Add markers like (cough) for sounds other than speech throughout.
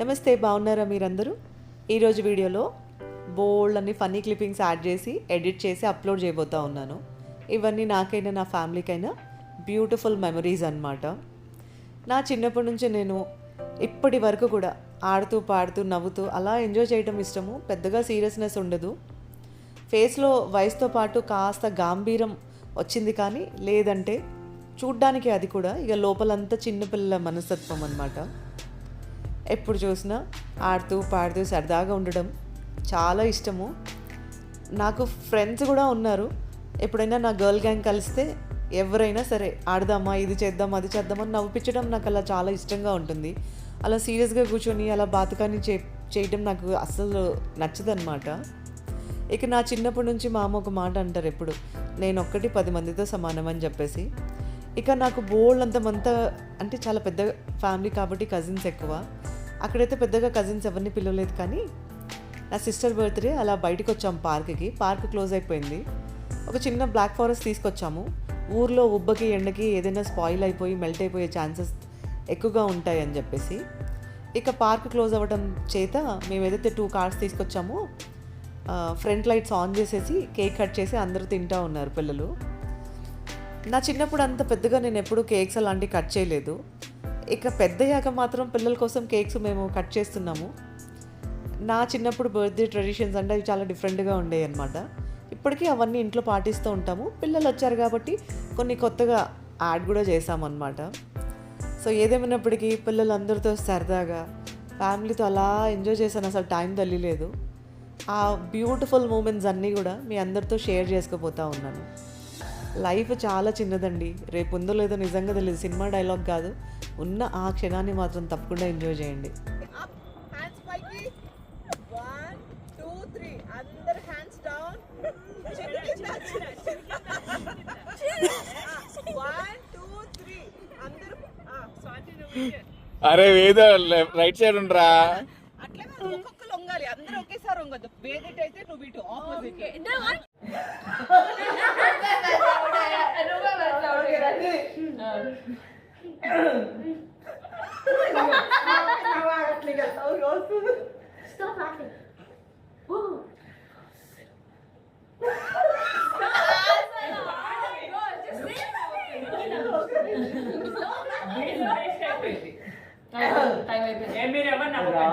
నమస్తే బాగున్నారా మీరందరూ? ఈరోజు వీడియోలో బోల్డ్ అన్ని ఫన్నీ క్లిప్పింగ్స్ యాడ్ చేసి ఎడిట్ చేసి అప్లోడ్ చేయబోతా ఉన్నాను. ఇవన్నీ నాకైనా నా ఫ్యామిలీకైనా బ్యూటిఫుల్ మెమరీస్ అనమాట నా చిన్నప్పటి నుంచి నేను ఇప్పటి వరకు కూడా ఆడుతూ పాడుతూ నవ్వుతూ అలా ఎంజాయ్ చేయడం ఇష్టము. పెద్దగా సీరియస్నెస్ ఉండదు. ఫేస్లో వయసుతో పాటు కాస్త గాంభీరం వచ్చింది కానీ లేదంటే చూడ్డానికి అది కూడా ఇక లోపలంతా చిన్నపిల్లల మనస్తత్వం అనమాట ఎప్పుడు చూసినా ఆడుతూ పాడుతూ సరదాగా ఉండడం చాలా ఇష్టము. నాకు ఫ్రెండ్స్ కూడా ఉన్నారు. ఎప్పుడైనా నా గర్ల్ గ్యాంగ్ కలిస్తే ఎవరైనా సరే ఆడదామా ఇది చేద్దాం అది చేద్దామని నవ్విపించడం నాకు అలా చాలా ఇష్టంగా ఉంటుంది. అలా సీరియస్గా కూర్చొని అలా బాతకాన్ని చే చేయడం నాకు అస్సలు నచ్చదనమాట. ఇక నా చిన్నప్పటి నుంచి మా అమ్మ ఒక మాట అంటారు ఎప్పుడు నేను ఒక్కటి పది మందితో సమానం అని చెప్పేసి. ఇక నాకు బోల్డ్ అంత మంత అంటే చాలా పెద్ద ఫ్యామిలీ కాబట్టి కజిన్స్ ఎక్కువ. అక్కడైతే పెద్దగా కజిన్స్ ఎవరిని పిలవలేదు కానీ నా సిస్టర్ బర్త్డే అలా బయటకు వచ్చాము పార్క్కి. పార్క్ క్లోజ్ అయిపోయింది. ఒక చిన్న బ్లాక్ ఫారెస్ట్ తీసుకొచ్చాము. ఊర్లో ఉబ్బకి ఎండకి ఏదైనా స్పాయిల్ అయిపోయి మెల్ట్ అయిపోయే ఛాన్సెస్ ఎక్కువగా ఉంటాయి అని చెప్పేసి. ఇక పార్క్ క్లోజ్ అవ్వడం చేత మేము ఏదైతే టూ కార్స్ తీసుకొచ్చామో ఫ్రంట్ లైట్స్ ఆన్ చేసేసి కేక్ కట్ చేసి అందరూ తింటా ఉన్నారు పిల్లలు. నా చిన్నప్పుడు అంత పెద్దగా నేను ఎప్పుడూ కేక్స్ అలాంటివి కట్ చేయలేదు. ఇక పెద్దయ్యాక మాత్రం పిల్లల కోసం కేక్స్ మేము కట్ చేస్తున్నాము. నా చిన్నప్పుడు బర్త్డే ట్రెడిషన్స్ అంటే అవి చాలా డిఫరెంట్గా ఉండేవి అనమాట ఇప్పటికీ అవన్నీ ఇంట్లో పాటిస్తూ ఉంటాము. పిల్లలు వచ్చారు కాబట్టి కొన్ని కొత్తగా యాడ్ కూడా చేసామన్నమాట సో ఏదేమైనప్పటికీ పిల్లలు అందరితో సరదాగా ఫ్యామిలీతో అలా ఎంజాయ్ చేశాను. అసలు టైం తెలియలేదు ఆ బ్యూటిఫుల్ మూమెంట్స్ అన్నీ కూడా మీ అందరితో షేర్ చేసుకోపోతా ఉన్నాను. లైఫ్ చాలా చిన్నదండి. రేపు ఉందో లేదో నిజంగా తెలియదు సినిమా డైలాగ్ కాదు. ఉన్న ఆ క్షణాన్ని మాత్రం తప్పకుండా ఎంజాయ్ చేయండి. అరే వేద రైట్ సైడ్ ఉండరా? అట్లే ఒక్కొక్కరు వంగాలి అందరూ ఒకేసారి వంగద్దు వేదిట్ అయితే నువ్వు ఇటు ఆపోజిట్ Stop laughing. రాణి నవ్వకే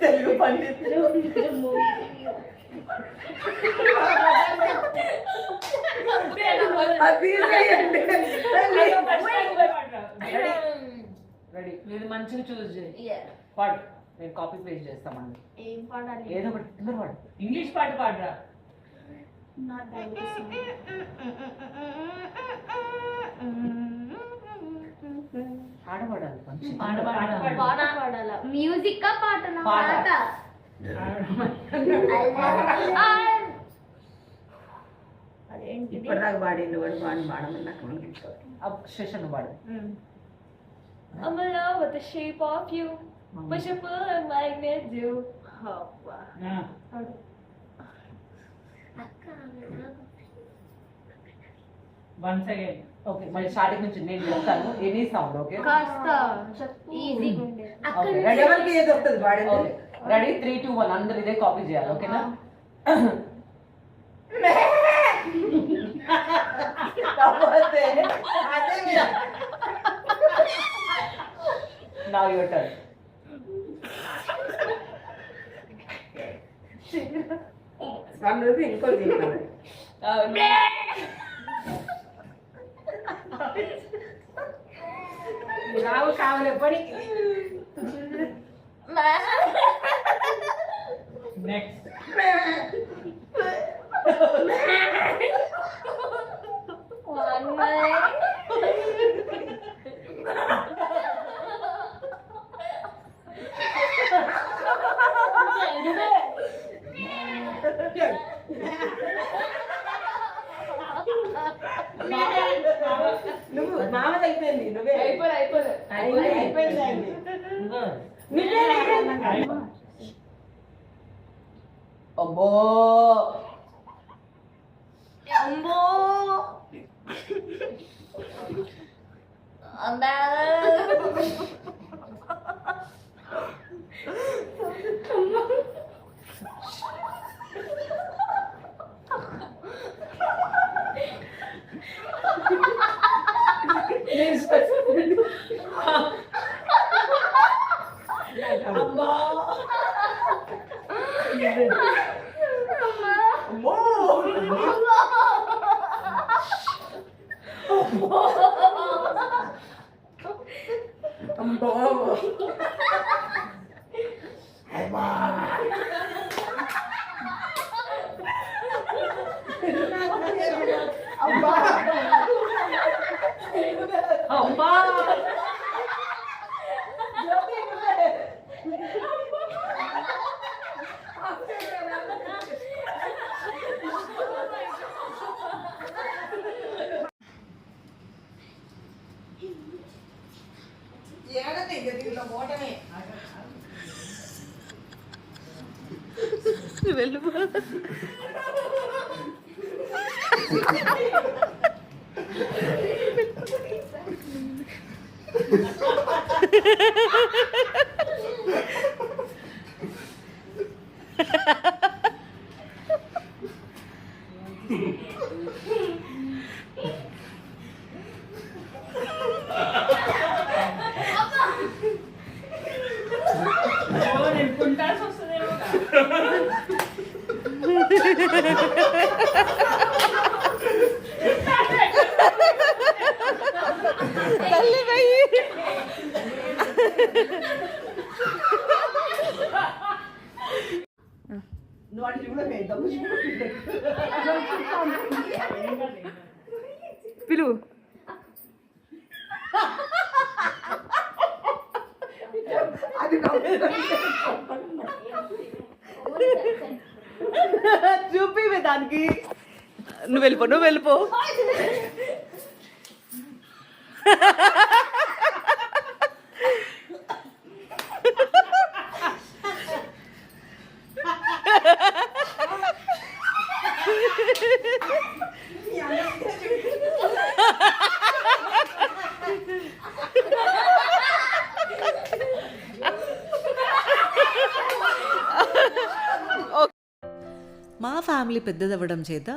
తెలుగు పండితులు రెడీ నేను మంచిగా చూస్ చేయి. పాడు నేను కాపీ పేస్ట్ చేస్తామండి ఏం పాడాలి ఏదో ఒకటి తొందర పాడు ఇంగ్లీష్ పాట పాడరా Not (laughs) that song. పాట పాడాలి మ్యూజిక్ పాట. పాట. ఇప్పటిదాకా పాడిండు వాడు వాడిని పాడమని నాకు సెషన్ పాడు. you. Push a pull and magnet do. అక్క వన్స్ అగైన్ ఓకే మళ్ళీ స్టార్టింగ్ నుంచి నేను చెప్తాను. ఎనీ సౌండ్ ఓకే కాస్త అక్కడ Okay, నుంచి ready? ఎవరికి ఏది వస్తుంది? Okay ready three two one అందరు ఇదే కాపీ చేయాలి ఓకేనా. నా? యువర్ టర్న్ ఇంకోటి રાહુલ કાવલે પડી નેક્સ્ટ one way. అమ్మా అమ్మో అమ్మో నేను కుంటాల్సి వస్తుందేమో తల్లి వెయ్యి నువ్వు అటు చూడమే దమ్ము చూడ పిలువు అది చూపి దానికి. నువ్వు వెళ్ళిపో నువ్వు వెళ్ళిపో. మా ఫ్యామిలీ పెద్దదవ్వడం చేత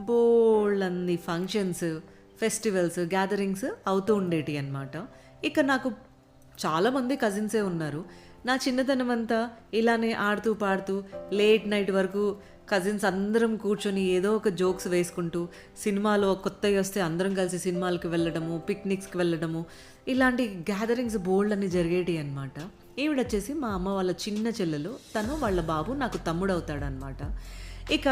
బోళ్ళన్ని ఫంక్షన్స్ ఫెస్టివల్స్ గ్యాదరింగ్స్ అవుతూ ఉండేటి అనమాట ఇక నాకు చాలామంది కజిన్సే ఉన్నారు. నా చిన్నతనం అంతా ఇలానే ఆడుతూ పాడుతూ లేట్ నైట్ వరకు కజిన్స్ అందరం కూర్చొని ఏదో ఒక జోక్స్ వేసుకుంటూ సినిమాలో కొత్తవి వస్తే అందరం కలిసి సినిమాలకు వెళ్ళడము పిక్నిక్స్కి వెళ్ళడము ఇలాంటి గ్యాదరింగ్స్ బోల్డ్ అన్ని జరిగేటి అనమాట ఈవిడొచ్చేసి మా అమ్మ వాళ్ళ చిన్న చెల్లెలు తను వాళ్ళ బాబు నాకు తమ్ముడు అవుతాడనమాట ఇక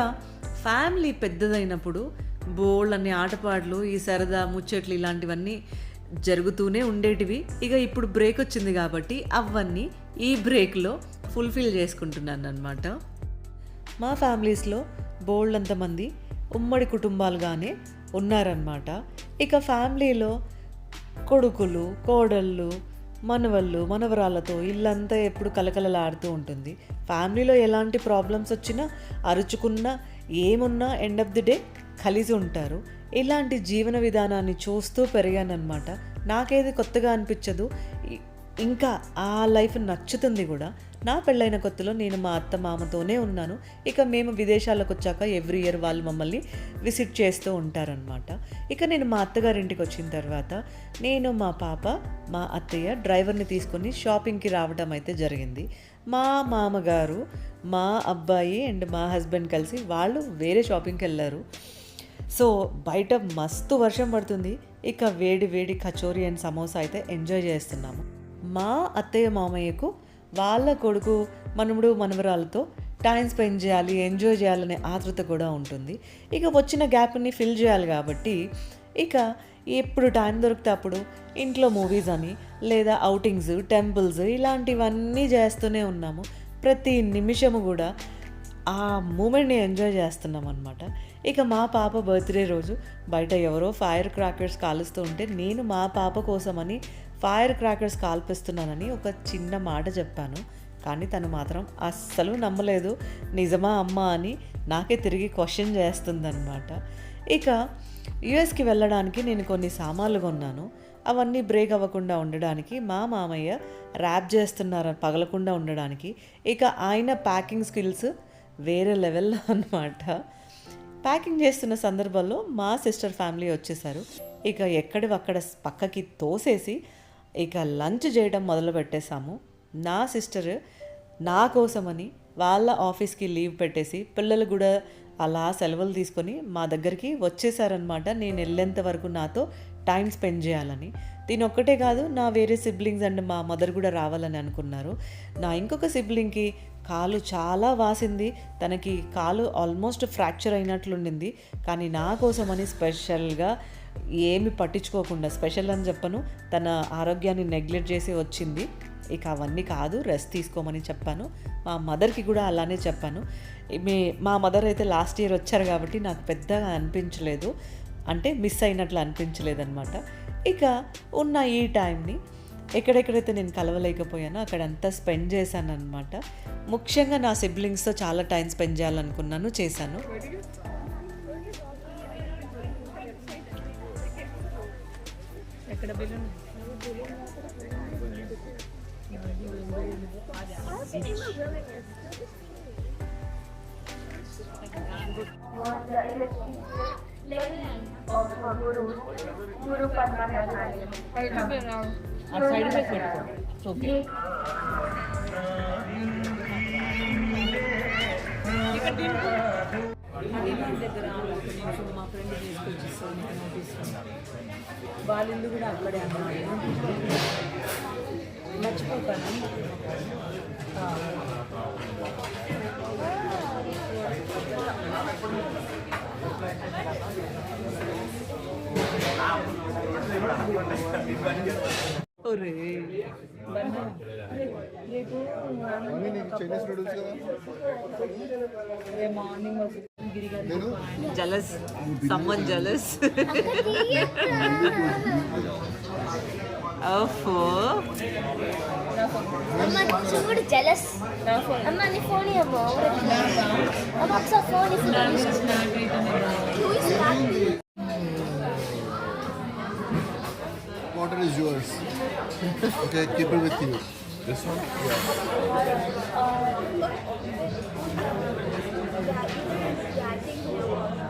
ఫ్యామిలీ పెద్దదైనప్పుడు బోల్డ్ అనే ఆటపాటలు ఈ సరదా ముచ్చట్లు ఇలాంటివన్నీ జరుగుతూనే ఉండేటివి. ఇక ఇప్పుడు బ్రేక్ వచ్చింది కాబట్టి అవన్నీ ఈ బ్రేక్లో ఫుల్ఫిల్ చేసుకుంటున్నాను అనమాట మా ఫ్యామిలీస్లో బోల్డ్ అంతమంది ఉమ్మడి కుటుంబాలుగానే ఉన్నారనమాట ఇక ఫ్యామిలీలో కొడుకులు కోడళ్ళు మనవళ్ళు మనవరాళ్ళతో ఇల్లంతా ఎప్పుడు కలకలలాడుతూ ఉంటుంది. ఫ్యామిలీలో ఎలాంటి ప్రాబ్లమ్స్ వచ్చినా అరుచుకున్నా ఏమున్నా ఎండ్ ఆఫ్ ది డే కలిసి ఉంటారు. ఇలాంటి జీవన విధానాన్ని చూస్తూ పెరిగానమాట నాకేది కొత్తగా అనిపించదు. ఇంకా ఆ లైఫ్ నచ్చుతుంది కూడా. నా పెళ్ళైన కొత్తలో నేను మా అత్త మామతోనే ఉన్నాను. ఇక మేము విదేశాలకు వచ్చాక ఎవ్రీ ఇయర్ వాళ్ళు మమ్మల్ని విజిట్ చేస్తూ ఉంటారనమాట ఇక నేను మా అత్తగారింటికి వచ్చిన తర్వాత నేను మా పాప మా అత్తయ్య డ్రైవర్ని తీసుకొని షాపింగ్కి రావడం అయితే జరిగింది. మా మామగారు మా అబ్బాయి అండ్ మా హస్బెండ్ కలిసి వాళ్ళు వేరే షాపింగ్కి వెళ్ళారు. సో బయట మస్తు వర్షం పడుతుంది. ఇక వేడి వేడి కచోరీ అండ్ సమోసా అయితే ఎంజాయ్ చేస్తున్నాము. మా అత్తయ్య మామయ్యకు వాళ్ళ కొడుకు మనముడు మనవరాలతో టైం స్పెండ్ చేయాలి ఎంజాయ్ చేయాలనే ఆతృత కూడా ఉంటుంది. ఇక వచ్చిన గ్యాప్ని ఫిల్ చేయాలి కాబట్టి ఇక ఎప్పుడు టైం దొరికితే అప్పుడు ఇంట్లో మూవీస్ అని లేదా అవుటింగ్స్ టెంపుల్స్ ఇలాంటివన్నీ చేస్తూనే ఉన్నాము. ప్రతి నిమిషము కూడా ఆ మూమెంట్ని ఎంజాయ్ చేస్తున్నాం అనమాట ఇక మా పాప బర్త్డే రోజు బయట ఎవరో ఫైర్ క్రాకర్స్ కాలుస్తూ ఉంటే నేను మా పాప కోసమని ఫైర్ క్రాకర్స్ కాల్పిస్తున్నానని ఒక చిన్న మాట చెప్పాను. కానీ తను మాత్రం అస్సలు నమ్మలేదు. నిజమా అమ్మ అని నాకే తిరిగి క్వశ్చన్ చేస్తుందన్నమాట. ఇక యుఎస్కి వెళ్ళడానికి నేను కొన్ని సామాన్లు కొన్నాను. అవన్నీ బ్రేక్ అవ్వకుండా ఉండడానికి మా మామయ్య ర్యాప్ చేస్తున్నారు పగలకుండా ఉండడానికి. ఇక ఆయన ప్యాకింగ్ స్కిల్స్ వేరే లెవెల్లో అనమాట ప్యాకింగ్ చేస్తున్న సందర్భంలో మా సిస్టర్ ఫ్యామిలీ వచ్చేసారు. ఇక ఎక్కడి అక్కడ పక్కకి తోసేసి ఇక లంచ్ చేయడం మొదలు పెట్టేశాము. నా సిస్టర్ నా కోసమని వాళ్ళ ఆఫీస్కి లీవ్ పెట్టేసి పిల్లలు కూడా అలా సెలవులు తీసుకొని మా దగ్గరికి వచ్చేసారనమాట నేను వెళ్ళేంత వరకు నాతో టైం స్పెండ్ చేయాలని. దీని ఒక్కటే కాదు నా వేరే సిబ్లింగ్స్ అండ్ మా మదర్ కూడా రావాలని అనుకున్నారు. నా ఇంకొక సిబ్లింగ్కి కాలు చాలా వాసింది. తనకి కాలు ఆల్మోస్ట్ ఫ్రాక్చర్ అయినట్లుండింది. కానీ నా కోసమని స్పెషల్గా ఏమి పట్టించుకోకుండా స్పెషల్ అని చెప్పను తన ఆరోగ్యాన్ని నెగ్లెక్ట్ చేసి వచ్చింది. ఇక అవన్నీ కాదు రెస్ట్ తీసుకోమని చెప్పాను. మా మదర్కి కూడా అలానే చెప్పాను. మీ మా మదర్ అయితే లాస్ట్ ఇయర్ వచ్చారు కాబట్టి నాకు పెద్దగా అనిపించలేదు. అంటే మిస్ అయినట్లు అనిపించలేదన్నమాట. ఇక ఉన్న ఈ టైంని ఎక్కడెక్కడైతే నేను కలవలేకపోయానో అక్కడంతా స్పెండ్ చేశాను అనమాట ముఖ్యంగా నా సిబ్లింగ్స్తో చాలా టైం స్పెండ్ చేయాలనుకున్నాను చేశాను. ada belum Terima kasih. ఆ సైడ్ బై పెట్టుకో ఓకే వాళ్ళ ఇల్లు కూడా అక్కడే అన్నాడు మర్చిపోతాను రేపు morning కదా నేను జలస్ సమ్మన్ జలస్ (laughs) ఓఫో అమ్మ చూడు జలస్ అమ్మ నీ ఫోన్ అమ్మ అమ్మ ఒకసారి phone water is yours okay keep it With you this one